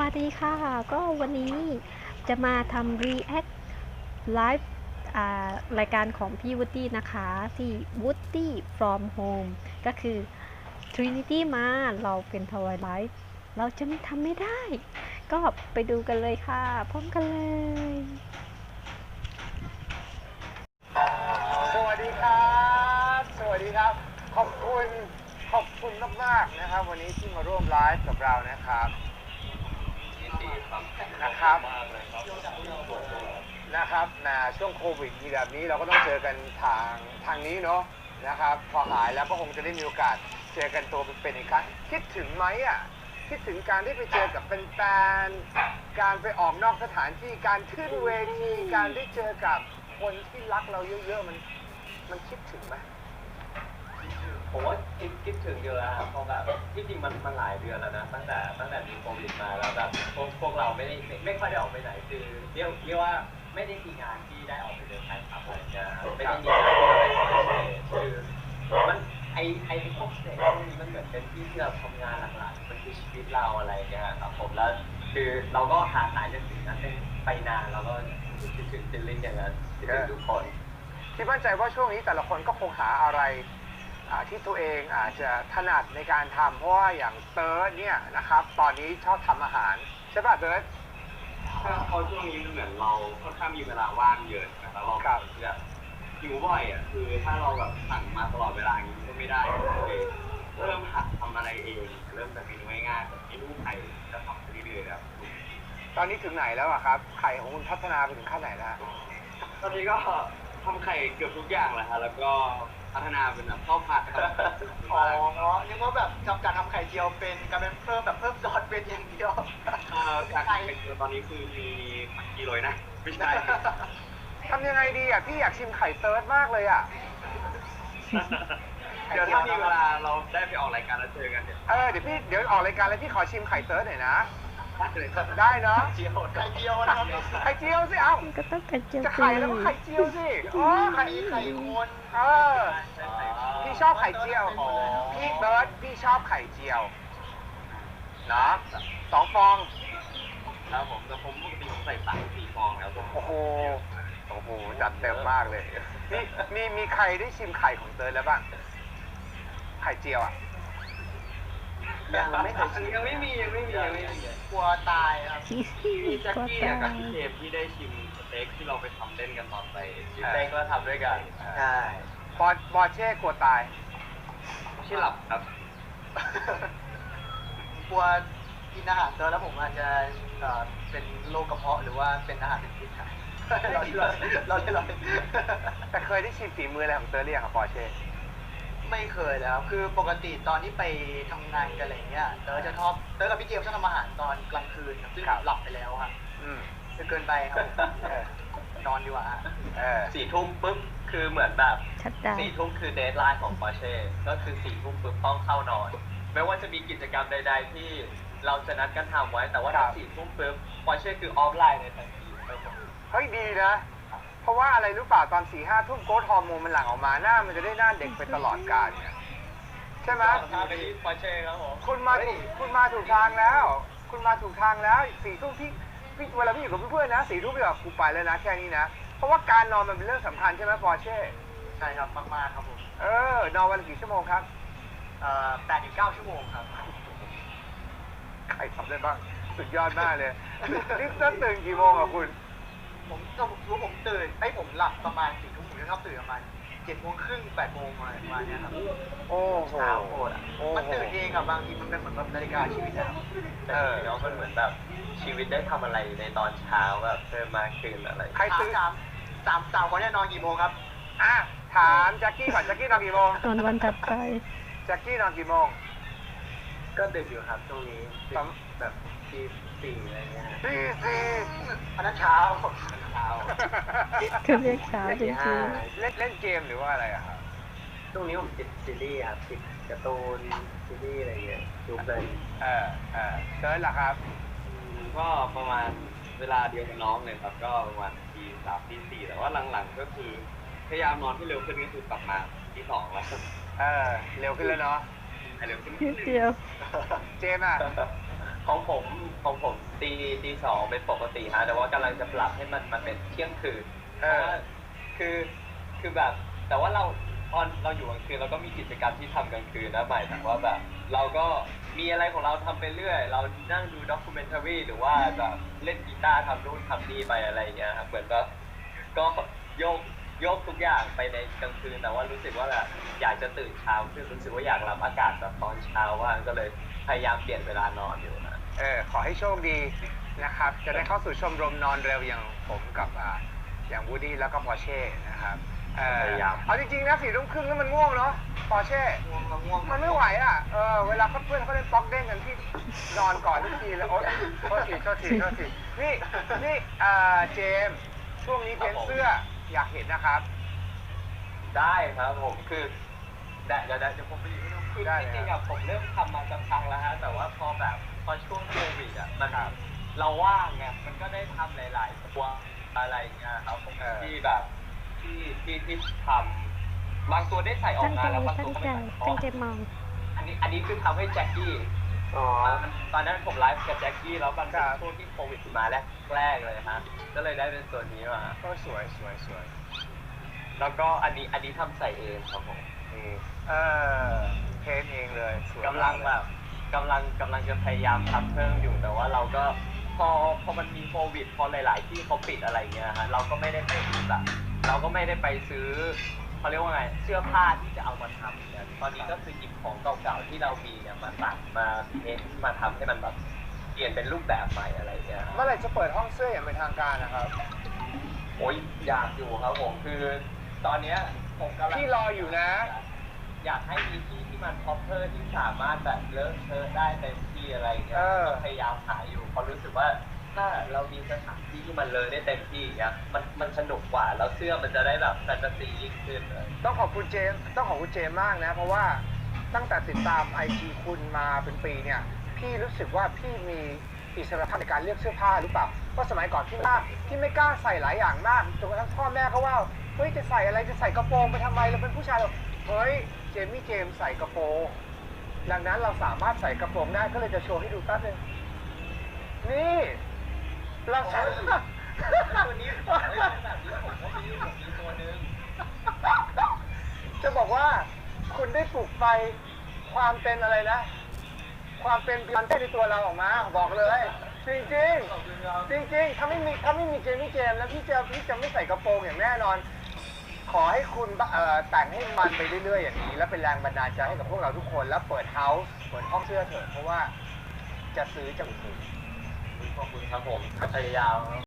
วัสดีค่ะ ก็วันนี้จะมาทำ React Live รายการของพี่วูดดี้นะคะ ที่ Woody from Home ก็คือ Trinity มาเราเป็น Twilight เราจะไม่ทำไม่ได้ ก็ไปดูกันเลยค่ะ พร้อมกันเลย สวัสดีครับ สวัสดีครับ ขอบคุณ ขอบคุณมากๆนะครับ วันนี้ที่มาร่วมไลฟ์กับเรานะครับ นะครับนะครับนะช่วงโควิดมีแบบนี้เราก็ต้องเจอกันทางทางนี้เนาะนะครับพอหายแล้วก็คงจะได้มีโอกาสเจอกันตัวเป็นๆอีกครั้งคิดถึงไหมอะคิดถึงการได้ไปเจอกับแฟนๆการไปออกนอกสถานที่การขึ้นเวทีการได้เจอกับคนที่รักเราเยอะๆมันมันคิดถึงไหม ผมว่าคิดคิดถึงอยู่แล้วครับเพราะแบบที่จริงมันมันหลายเดือนแล้วนะตั้งแต่ตั้งแต่มีโควิดมาแล้วแบบพวกพวกเราไม่ได้ไม่ไม่ค่อยได้ออกไปไหนคือเรียกเรียกว่าไม่ได้มีงานที่ได้ออกไปเดินทางครับอะไรเงี้ยไม่ได้มีงานที่เราไปคอนเสิร์ตคือมันไอไอพวกเด็กพวกนี้มันเหมือนเป็นที่ที่เราทำงานหลักๆมันคือชีวิตเราอะไรเงี้ยครับผมแล้วคือเราก็หาหายจากสิ่งนั้นไปนานแล้วก็คิดถึงฟิลลิ่งอย่างนั้นคิดถึงทุกคนที่มั่นใจว่าช่วงนี้แต่ละคนก็คงหาอะไร ที่ตัวเองอาจจะถนัดในการทำเพราะว่าอย่างเติร์ดเนี่ยนะครับ ตอนนี้ชอบทำอาหาร ใช่ป่ะเติร์ดเพราะช่วงนี้มันเหมือนเราค่อนข้างมีเวลาว่างเยอะนะครับเราครับจะหิวบ่อยอะคือถ้าเราแบบสั่งมาตลอดเวลาอย่างนี้ก็ไม่ได้เลยเริ่มหัดทำอะไรเอง เริ่มจากเมนูง่ายๆแบบเมนูไข่จะทำไปเรื่อยๆครับตอนนี้ถึงไหนแล้วอะครับ ไข่ของคุณพัฒนาไปถึงขั้นไหนแล้วฮะตอนนี้ก็ทำไข่เกือบทุกอย่างแล้วฮะแล้วก็ พัฒนาเป็นแบบข้าวผัดครับอ๋อนึกว่าแบบทำการทำไข่เจียวเป็นการเป็นเพิ่มแบบเพิ่มซอสเป็นอย่างเดียวเอ่อการไข่เจียวตอนนี้คือมีผักกีโรยนะไม่ใช่ทำยังไงดีอะพี่อยากชิมไข่เติร์ดมากเลยอะเดี๋ยวถ้ามีเวลาเราได้ไปออกรายการแล้วเจอกันเดี๋ยวเออเดี๋ยวพี่เดี๋ยวออกรายการแล้วพี่ขอชิมไข่เติร์ดหน่อยนะ ได้เลยครับได้เนาะเจียวไข่เจียวนะครับไข่เจียวสิเอ้าก็ต้องกันเจียวจะไข่แล้วก็ไข่เจียวสิอ๋อไข่ไข่ไข่คนเออพี่ชอบไข่เจียวอ๋อพี่เบิร์ดพี่ชอบไข่เจียวเนาะสองฟองครับผมแต่ผมปกติผมใส่สามสี่ฟองแล้วผมโอ้โหโอ้โหจัดเต็มมากเลยนี่มีมีใครได้ชิมไข่ของเติร์ดแล้วบ้างไข่เจียวอะ ยังไม่เคยชิมยังไม่มียังไม่มียังไม่มีกลัวตายครับพี่แจ็คก็กี้ตาอะกับยพี่เทมที่ได้ชิมสเต็กที่เราไปทำเล่นกันตอนไปชิปเต้ก็ทำด้วยกันใช่บอลบอลเช่กลัวตายที่หลับครับกลัวกินอาหารเจอแล้วผมอาจจะเอ่อเป็นโรคกระเพาะหรือว่าเป็นอาหารเป็นพิษครับเราเราเราเราแต่เคยได้ชิมฝีมืออะไรของเติร์ดหรือยังครับบอลเช่ ไม่เคยแล้วคือปกติตอนที่ไปทำงานกันอะไรเงี้ยเต๋อจะชอบเต๋อกับพี่เจมส์ชอบทำอาหารตอนกลางคืนครับซึ่งหลับไปแล้วครับอืมจะเกินไปครับผมเออ นอนดีกว่าฮะเออ สี่ทุ่มปุ๊บคือเหมือนแบบชัดดาวน์สี่ทุ่มคือเดทไลน์ของปอร์เช่ ก็คือสี่ทุ่มปุ๊บต้องเข้านอนไม่ว่าจะมีกิจกรรมใด ๆ ที่เราจะนัดกันทำไว้แต่ว่าถ้าสี่ทุ่มปุ๊บปอร์เช่คือออฟไลน์ในทันทีครับผมเฮ้ยดีนะ เพราะว่าอะไรรู้เปล่าตอนสี่ห้าทุ่มโกรทฮอร์โมนมันหลั่งออกมาหน้ามันจะได้หน้าเด็กไปตลอดกาลเนี่ยใช่ไหมพาไปที่ปอร์เช่ครับผมคุณมาถูกคุณมาถูกทางแล้ว คุณมาถูกทางแล้วสี่ทุ่มพี่พี่เวลาพี่อยู่กับเพื่อนๆนะสี่ทุ่มพี่แบบกูไปแล้วนะแค่นี้นะ เพราะว่าการนอนมันเป็นเรื่องสำคัญใช่ไหมปอร์เช่ใช่ครับมากๆครับผมเออนอนวันละกี่ชั่วโมงครับเอ่อแปดถึงเก้าชั่วโมงครับใครทำได้บ้างสุดยอดมากเลยนี่จะตื่นกี่โมงอะคุณ ผมจะรู้ผมตื่นไอ้ยผมหลับประมาณสี่ทุ่มผมจะชอบตื่นประมาณเจ็ดโมงครึ่งแปดโมงอะไรประมาณเนี้ยครับโอ้โห เช้าโคตรอะโอ้โห มันตื่นเองอะบางทีมันเป็นเหมือนแบบนาฬิกาชีวิตนะครับแต่จริงๆแล้วมันเหมือนแบบชีวิตได้ทำอะไรในตอนเช้าแบบเพิ่มมากขึ้นอะไรใครตื่น สามสามสามคนเนี่ยนอนกี่โมงครับ อะถามแจ็คกี้ก่อนแจ็คกี้นอนกี่โมงตอนวันถัดไป แจ็คกี้นอนกี่โมง ก็ดึกอยู่ครับช่วงนี้ดึประกมาณแบบที่ สี่อะไรเงี้ยตีสี่อันนั้นเช้าเช้าคือเรียกเช้าจตีริห้างเล่นเล่นเกมหรือว่าอะไรอะครับช่วงนี้ผมติดซีรีส์ครับติดการ์ตูนซีรีส์อะไรเงี้ยดูเพลินเออเออเซิร์ชล่ะครับ ก็ประมาณเวลาเดียวกับน้องเลยครับ ก็ประมาณตีสามตีสี่แต่ว่าหลังๆก็คือพยายามนอนให้เร็วขึ้นก็คือกลับมาตีสองแล้วเออเร็วขึ้นแล้วเนาะให้เร็วขึ้นๆนินิดดนึงเดียว เจมส์อะ ของผมของผมตีตีสองเป็นปกติฮะแต่ว่ากำลังจะปรับให้มันมันเป็นเที่ยงคืนเพเอราะอว่าคือคือแบบ แต่ว่าเราตอนเราอยู่กลางคืนเราก็มีกิจกรรมที่ทำกลางคืนนะหมายถึงว่าแบบ เราก็มีอะไรของเราทำไปเรื่อย เรานั่งดูด็อกิเมนทารีหรือว่าแบบเล่นกีตาร์ทำนู่นทำนี่ไปอะไรอย่างเงี้ยครับเหมือนแบบก็โยกโยกทุกอย่างไปในกลางคืนแต่ว่ารู้สึกว่าแบบอยากจะตื่นเช้าคือรู้สึกว่าอยากรับอากาศแบบตอนเช้าว่างก็เลยพยายามเปลี่ยนเวลานอนอยู่นะ เออขอให้โชคดีนะครับ จะได้เข้าสู่ชมรมนอนเร็วอย่างผมกับอ่าอย่างวูดี้แล้วก็ปอร์เช่นะครับเออพยายาม เอาจริงๆนะสี่ทุ่มครึ่งแล้วมันง่วงเนาะปอร์เช่ ง่วงครับง่วงมันไม่ไหวอะ เออ เวลาเพื่อนเขาเล่นป๊อกเด้งกันที่นอนก่อนทุกทีแล้วโอ๊ยโทษทีโทษทีโทษทีนี่นี่อ่าเจมส์ช่วงนี้เพ้นเสื้ออยากเห็นนะครับ ได้ครับผมคือได้เดี๋ยวเดี๋ยวผมไปดูให้ดูคือได้จเลยริงๆครัอะบผมเริ่มทำมาสักพักแล้วฮะแต่ว่าพอแบบ พอช่วงโควิดอะมันครับเราว่างไงมันก็ได้ทำหลายๆตัวอะไรเงี้ยครับผมเออที่แบบ ที่ที่ที่ทำบางตัวได้ใส่ออกตั้งงาใจนแล้วบางตั้ตัวงก็ใจไม่ใส่อ๋อตั้งใจมองอันนี้อันนี้คือทำให้แจ็คกี้อ๋อตอนนั้นผมไลฟ์กับแจ็คกี้แล้วมันเป็คนรับช่วงที่โควิดมาแรกแรกเลยฮะก็เลยได้เป็นตัวนี้มาก็สวยสวยสวยแล้วก็อันนี้อันนี้ทำใส่เองครับผมนี่เออเพ้นเองเลยสวยกำลังแบบ กำลังกำลังจะพยายามทำเพิ่มอยู่แต่ว่าเราก็พอพอมันมีโควิด พอหลาย ๆ ที่เขาปิดอะไรเงี้ยฮะเราก็ไม่ได้ไปแบบเราก็ไม่ได้ไปซื้อเขาเรียกว่าไงเสื้อผ้าที่จะเอามาทำเนี่ยตอนนี้ก็คือหยิบของเก่าๆที่เรามีเนี่ยมาตัดมาเพ้นท์มาทำให้มันแบบเปลี่ยนเป็นรูปแบบใหม่อะไรเงี้ยฮะ เมื่อไหร่จะเปิดห้องเสื้ออย่างเป็นทางการนะครับโอ้ยอยากอยู่ครับผมคือตอนเนี้ยผมกำลังพี่รออยู่นะ อยากให้มีที่ที่มันพอเพอร์ที่สามารถแบบเลอะเทอะได้เต็มที่อะไรเงี้ยเออ ก็พยายามหาอยู่เพราะรู้สึกว่า ถ้าเรามีสถานที่ที่มันเลอะได้เต็มที่เนี้ยมันมันสนุกกว่าแล้วเสื้อมันจะได้แบบแฟนตาซียิ่งขึ้นเลย ต้องขอบคุณเจมส์ต้องขอบคุณเจมส์มากนะ เพราะว่าตั้งแต่ติดตามไอจีคุณมาเป็นปีเนี่ย พี่รู้สึกว่าพี่มีอิสรภาพในการเลือกเสื้อผ้าหรือเปล่าเพราะสมัยก่อนพี่มากพี่ไม่กล้าใส่หลายอย่างมากจนกระทั่งพ่อแม่เขาว่าเฮ้ยจะใส่อะไรจะใส่กระโปรงไปทำไมเราเป็นผู้ชายเรา เฮ้ย เจมี่เจมส์ใส่กระโปรงดังนั้นเราสามารถใส่กระโปรงได้ก็เลยจะโชว์ให้ดูแป๊บนึงนี่ เราสามารถตัวนี้เอ้แบบนี้ผมก็มีผมมีตัวหนึงจะบอกว่าคุณได้ปลุกไฟความเป็นอะไรนะ ความเป็นพันเต้ในตัวเราออกมา บอกเลย จริงจริงขอบคุณครับ ๆจริงๆถ้าไม่มีถ้าไม่มีเจมี่เจมส์แล้วพี่จะพี่จะไม่ใส่กระโปรงอย่างแน่นอน ขอให้คุณเอ่อแต่งให้มันไปเรื่อยๆอย่างนี้ แล้วเป็นแรงบันดาลใจให้กับพวกเราทุกคน แล้วเปิดเฮาส์เปิดห้องเสื้อเถอะเพราะว่าจะซื้อจะอุดหนุน ขอบคุณครับผมพยายาม